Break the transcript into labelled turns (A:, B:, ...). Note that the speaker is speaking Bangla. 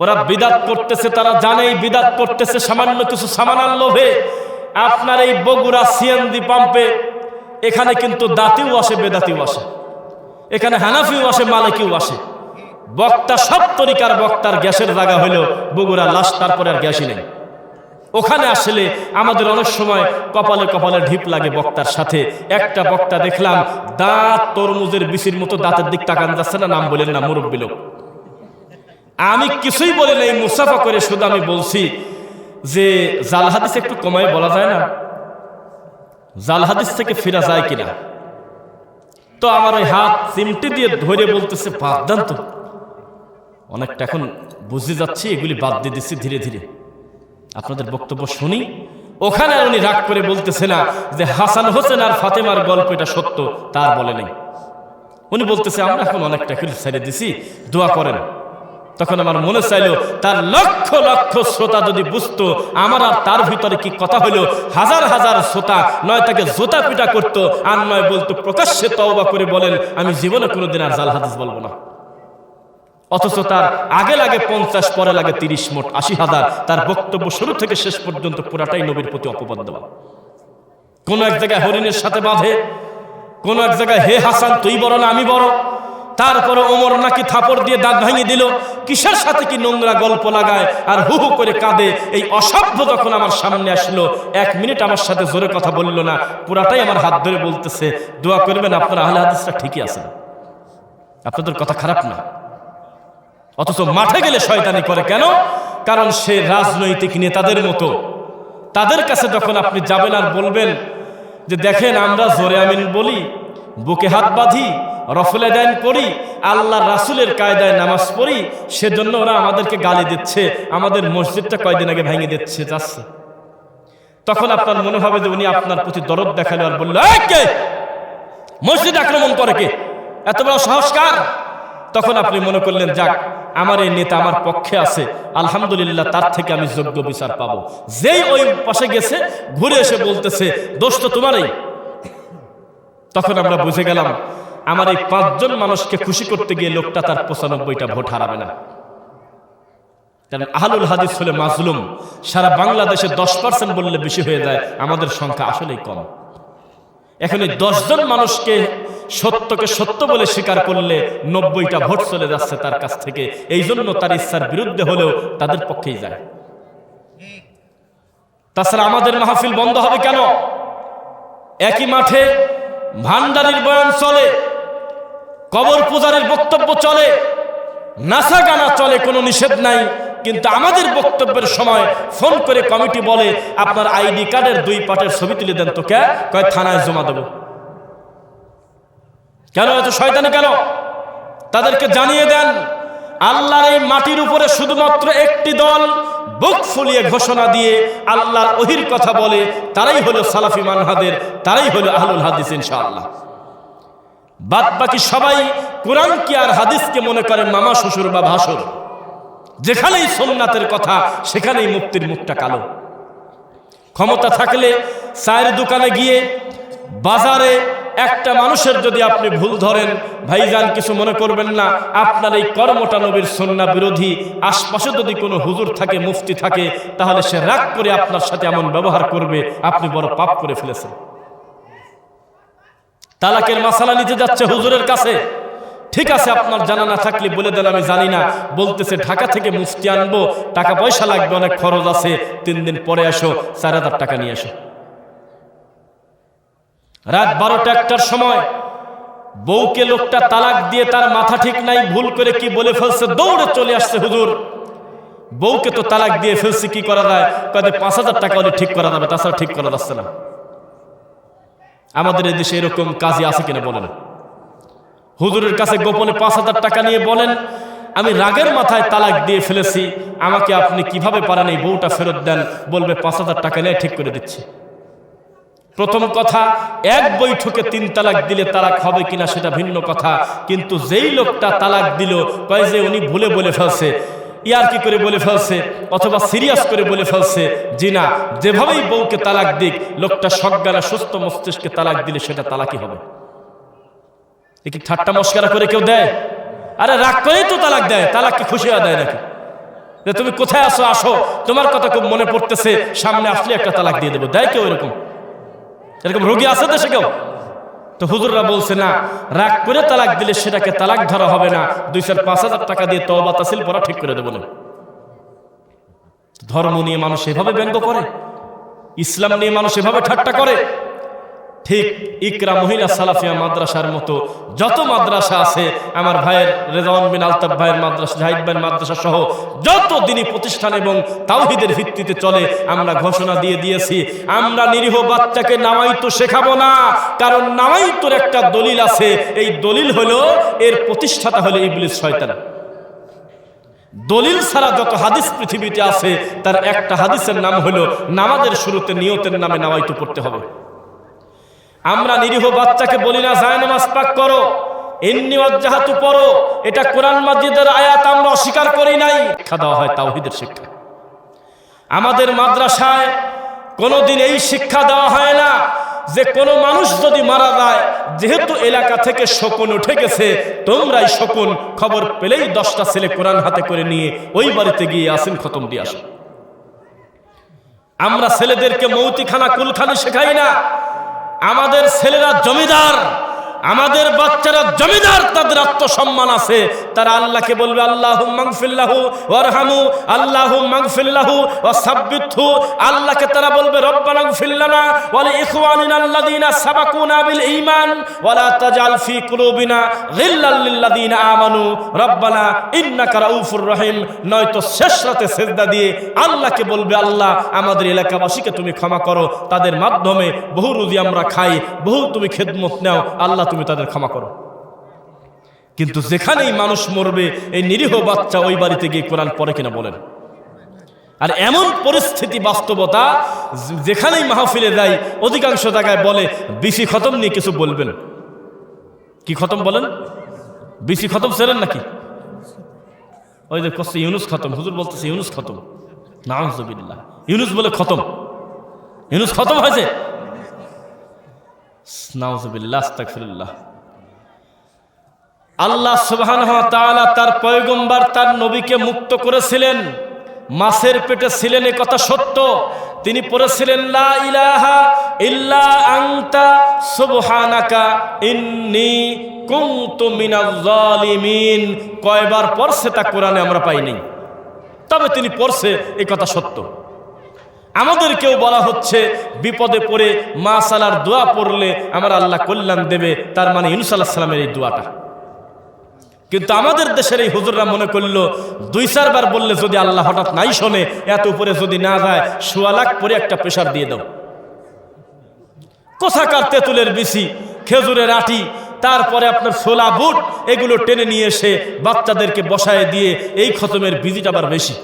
A: ওরা বিদাত করতেছে, তারা জানেই বিদাত করতেছে, সামান্য কিছু সামানার লোভে। আপনার এই বগুড়া সিএনজি পাম্পে, এখানে কিন্তু দাতিও আসে, বেদাতিও আসে। এখানে হানাফিও আসে, মালিকিও আসে। বক্তা সব তরিকার বক্তার গ্যাসের জায়গা হইল বগুড়া লাশ তারপরে আর গ্যাসই নেই। ওখানে আসলে আমাদের অনেক সময় কপালে কপালে ঢিপ লাগে বক্তার সাথে। একটা বক্তা দেখলাম, দাঁত তরমুজের বিচির মতো দাঁতের দিক তাকান যাচ্ছে না, নাম বলেন না মুরব্বী লোক। আমি কিছুই বলি নাই মুসাফা করে শুধু আমি বলছি যে জাল হাদিস একটু কমায় বলা যায় না? জাল হাদিস থেকে ফিরা যায় কিনা? তো আমার ওই হাত চিমটি দিয়ে ধরে বলতেছে বাদ দেন তো অনেকটা এখন বুঝে যাচ্ছি এগুলি বাদ দিয়ে দিচ্ছি ধীরে ধীরে। আপনাদের বক্তব্য শুনি। ওখানে উনি রাগ করে বলতেছে না যে হাসান হোসেন আর ফাতেমার গল্প এটা সত্য তার বলে নেই। উনি বলতেছে আমরা এখন অনেকটা ছেড়ে দিছি দোয়া করেন। তখন আমার মনে চাইলো, তার লক্ষ লক্ষ শ্রোতা যদি বুঝতো, আমার আর তার ভিতরে কি কথা হলো হাজার হাজার শ্রোতা, নয় তাকে জোতা পিটা করতো, আর নয় বলতো, প্রকাশ্যে তওবা করে বলেন, আমি জীবনে কোনোদিন আর জাল হাদিস বলব না। অথচ তার আগে লাগে পঞ্চাশ, পরে লাগে তিরিশ মোট আশি হাজার, তার বক্তব্য শুরু থেকে শেষ পর্যন্ত পুরাটাই নবীর প্রতি অপবাদ দেওয়া। কোন এক জায়গায় হরিণের সাথে বাঁধে, কোন এক জায়গায়, হে হাসান, তুই বড় না, আমি বড়? তারপরে ওমর নাকি থাপড় দিয়ে দাঁত ভাঙিয়ে দিল। কিসের সাথে কি নোংরা গল্প লাগায়? আর হু হু করে কাঁদে। এই অসভ্য যখন আমার সামনে আসলো, এক মিনিট আমার সাথে জোরে কথা বলল না, পুরাটাই আমার হাত ধরে বলতেছে, দোয়া করবেন, আপনার আহলে হাদিসটা ঠিকই আছে আপনাদের কথা খারাপ না। অথচ মাঠে গেলে শয়তানি করে কেন? কারণ সে রাজনৈতিক নেতাদের মতো। তাদের কাছে যখন আপনি যাবেন আর বলবেন যে, দেখেন, আমরা জোরে আমিন বলি বুকে হাত বাঁধি, রফলে দেন পড়ি আল্লাহ রাসুলের কায়দায় নামাজ পড়ি, সেজন্য ওরা আমাদেরকে গালি দিচ্ছে, আমাদের মসজিদটা কয়দিন আগে ভেঙে দিচ্ছে, যাচ্ছে। তখন আপনার মনে হবে যে উনি আপনার প্রতি দরদ দেখাল আর বলল, "এই কে? মসজিদ আক্রমণ করে কে? এত বড় সংস্কার তখন আপনি মনে করলেন, যাক, আমার এই নেতা আমার পক্ষে আছে, আলহামদুলিল্লাহ তার থেকে আমি যোগ্য বিচার পাবো। যেই ওই পাশে গেছে, ঘুরে এসে বলতেছে, দোষ তো তোমারই। তখন আমরা বুঝে গেলাম আমার এই পাঁচজন মানুষকে খুশি করতে গিয়ে লোকটা তার পঁচানব্বইটা ভোট হারাবে না। কারণ আহলুল হাদিস হলে মাজলুম সারা বাংলাদেশে দশ পার্সেন্ট বললে বেশি হয়ে যায় আমাদের সংখ্যা আসলেই কম। এখন এই দশজন মানুষকে সত্যকে সত্য বলে স্বীকার করলে নব্বইটা ভোট চলে যাচ্ছে তার কাছ থেকে এই জন্য তার ইচ্ছার বিরুদ্ধে হলেও তাদের পক্ষেই যায়। তাছাড়া আমাদের মাহফিল বন্ধ হবে কেন? একই মাঠে ভান্ডারির বয়ান চলে, কবর পূজারের বক্তব্য চলে, নাসা গানা চলে, কোনো নিষেধ নাই। কিন্তু আমাদের বক্তব্যের সময় ফোন করে কমিটি বলে, আপনার আইডি কার্ডের দুই পাটের ছবি তুলে দেন তো কে? কয়, থানায় জমা দেবো। কেন এত শয়তানি কেন? তাদেরকে জানিয়ে দেন, আল্লাহর এই মাটির উপরে শুধুমাত্র একটি দল বুক ফুলিয়ে ঘোষণা দিয়ে আল্লাহর ওহির কথা বলে, তারাই হলো সালাফি মানহাদের, তারাই হলো আহলুল হাদিস ইনশাআল্লাহ। বাদ বাকি সবাই কোরআন কি আর হাদিসকে মনে করেন মামা, শ্বশুর বা ভাসুর? যেখানেই সোমনাথের কথা, সেখানেই মুক্তির মুখটা কালো। ক্ষমতা থাকলে চায়ের দোকানে গিয়ে বাজারে একটা মানুষের যদি আপনি ভুল ধরেন, ভাইজান, কিছু মনে করবেন না। আপনার এই কর্মটা নবীর সন্না বিরোধী। আশপাশে যদি কোনো হুজুর থাকে, মুফতি থাকে, তাহলে সে রাগ করে আপনার সাথে এমন ব্যবহার করবে, আপনি বড় পাপ করে ফেলেছেন। তালাকের মাসালা নিতে যাচ্ছে হুজুরের কাছে। ঠিক আছে, আপনার জানা না থাকলে বলে দেন, আমি জানি না। বলতেছে, ঢাকা থেকে মুফতি আনব, টাকা পয়সা লাগবে, অনেক খরচ আছে। তিন দিন পরে আসো, চার হাজার টাকা নিয়ে আসো। রাত বারোটা একটার সময় বউকে লোকটা তালাক দিয়ে তার মাথা ঠিক নাই, ভুল করে কি বলে ফেলছে, দৌড়ে চলে আসছে হুজুর। বউকে তো তালাক দিয়ে ফেলছে, কি করা যায়? কদে পাঁচ হাজার টাকা হলে ঠিক করা যাবে, তাছাড়া ঠিক করা যাচ্ছে না। আমাদের দেশে এরকম কাজই আছে কিনা বলেন। হুজুরের কাছে গোপনে পাঁচ হাজার টাকা নিয়ে বলেন, আমি রাগের মাথায় তালাক দিয়ে ফেলেছি, আমাকে আপনি কীভাবে পারেন? এই বউটা ফেরত দেন। বলবে, পাঁচ হাজার টাকা নিয়ে ঠিক করে দিচ্ছি। প্রথম কথা এক বৈঠকে তিন তালাক দিলে তালাক হবে কিনা সেটা ভিন্ন কথা। কিন্তু যেই লোকটা তালাক দিল কয় যে উনি ভুলে বলে ফেলছে ইয়ার কি করে বলে ফেলছে অথবা সিরিয়াস করে বলে ফেলছে জি না যেভাবেই বউকে তালাক দিক লোকটা সজ্ঞানা সুস্থ মস্তিষ্কে তালাক দিলে সেটা তালাকই হবে। এ কি ঠাট্টা মস্কারা করে কেউ দেয়? আরে রাগ করেই তো তালাক দেয় তালাক কি খুশি হয়ে দেয় নাকি? যে তুমি কোথায় আসো আসো তোমার কথা খুব মনে পড়তেছে সামনে আসলে একটা তালাক দিয়ে দেবো দেয় কেউ এরকম? এরকম রোগী আছে দেশে কেউ? তো হুজুররা বলছে, না, রাগ করে তালাক দিলে সেটাকে তালাক ধরা হবে না। দুই চার পাঁচ হাজার টাকা দিয়ে তবা তাসিল পড়া ঠিক করে দেবো না। ধর্ম নিয়ে মানুষ এভাবে ব্যঙ্গ করে, ইসলাম নিয়ে মানুষ এভাবে ঠাট্টা করে ঠিক ইকরা মহিলা সালাফিয়া মাদ্রাসার মতো যত মাদ্রাসা আছে, আমার ভাইয়ের রেজাওয়ান বিন আলতাফ ভাইয়ের মাদ্রাসা, জাহিদ ভাইয়ের মাদ্রাসা সহ যত দিনই প্রতিষ্ঠান এবং তাওহিদের ভিত্তিতে চলে, আমরা ঘোষণা দিয়ে দিয়েছি, আমরা নিরীহ বাচ্চাকে নামাইতো শেখাবো না। কারণ নামাইতোর একটা দলিল আছে, এই দলিল হলো, এর প্রতিষ্ঠাতা হলো ইবলিস শয়তান। দলিল ছাড়া যত হাদিস পৃথিবীতে আছে, তার একটা হাদিসের নাম হলো, নামাজের শুরুতে নিয়তের নামে নামাইতু পড়তে হবে। আমরা নিরীহ বাচ্চাকে বলি না, যায় নামাজ পাক করো। এমনি অজাহাতু পড়ো। এটা কোরআন মাজিদের আয়াত, আমরা অস্বীকার করি নাই। শিক্ষা দেওয়া হয় তাওহিদের শিক্ষা। আমাদের মাদ্রাসায় কোনোদিন এই শিক্ষা দেওয়া হয় না যে কোনো মানুষ যদি মারা যায়, যেহেতু এলাকা থেকে শকুন উঠে গেছে, তোমরাই শকুন। খবর পেলেই দশটা ছেলে কোরআন হাতে করে নিয়ে ওই বাড়িতে গিয়ে আসেন, খতম দিয়ে আসো আমরা ছেলেদেরকে মৌতিখানা, কুলখানি শেখাই না। আমাদের ছেলেরা জমিদার। আমাদের বাচ্চারা জমিদার, তাদের আত্মসম্মান আছে। তারা আল্লাহকে বলবে, আল্লাহ মাগফিল্লাহু ওয়ারহামু, আল্লাহ মাগফিল্লাহু ওয়া সাব্বিতহু আল্লাহকে তারা বলবে কুলুবিনা আমানু। রব্বানা রহিম। নয়তো শেষ রাতে সেজদা দিয়ে আল্লাহকে বলবে, আল্লাহ, আমাদের এলাকাবাসীকে তুমি ক্ষমা করো। তাদের মাধ্যমে বহু রুজি আমরা খাই, বহু তুমি খেদমত নাও। আল্লাহ, তুমি তাদের ক্ষমা করো। কিন্তু যেখানেই মানুষ মরবে, এই নিরীহ বাচ্চা ওই বাড়িতে গিয়ে কোরআন পড়ে কিনা বলেন। আর এমন পরিস্থিতি, বাস্তবতা, যেখানেই মাহফিলে যায়, অধিকাংশ জায়গায় বলে বিসি খতম নিয়ে কিছু বলবেন। কি খতম বলেন? বিসি খতম সেরেন নাকি? ওই যে কষ্ট ইউনুস খতম, হুজুর বলতেছে ইউনুস খতম। নাউজুবিল্লাহ। ইউনুস বলে খতম। ইউনুস খতম হয়েছে? নাউজুবিল্লাহ আল্লাহ তাআলা তার পয়গম্বর, তার নবীকে মুক্ত করেছিলেন। মাছের পেটে ছিলেন এ কথা সত্য। তিনি পড়েছিলেন, লা ইলাহা ইল্লা আনতা, সুবহানাকা ইন্নী কুনতু মিনাজ জালিমিন কয়বার পড়ছে তা কোরআনে আমরা পাইনি তবে তিনি পড়ছে এই কথা সত্য। আমাদেরকেও বলা হচ্ছে, বিপদে পড়ে মা সালার দোয়া পড়লে আমার আল্লাহ কল্যাণ দেবে, তার মানে ইনুস আল্লাহ সালামের এই দোয়াটা। কিন্তু আমাদের দেশের এই হুজুররা মনে করল, দুই চারবার বললে যদি আল্লাহ হঠাৎ নাই শোনে, এত উপরে যদি না যায়, সোয়া লাখ পরে একটা প্রেশার দিয়ে দাও। কোথাকার তেঁতুলের বিসি খেজুরের আটি, তারপরে আপনার ছোলা বুট, এগুলো টেনে নিয়ে এসে বাচ্চাদেরকে বসায় দিয়ে এই খতমের বিজিটা আবার বেশি।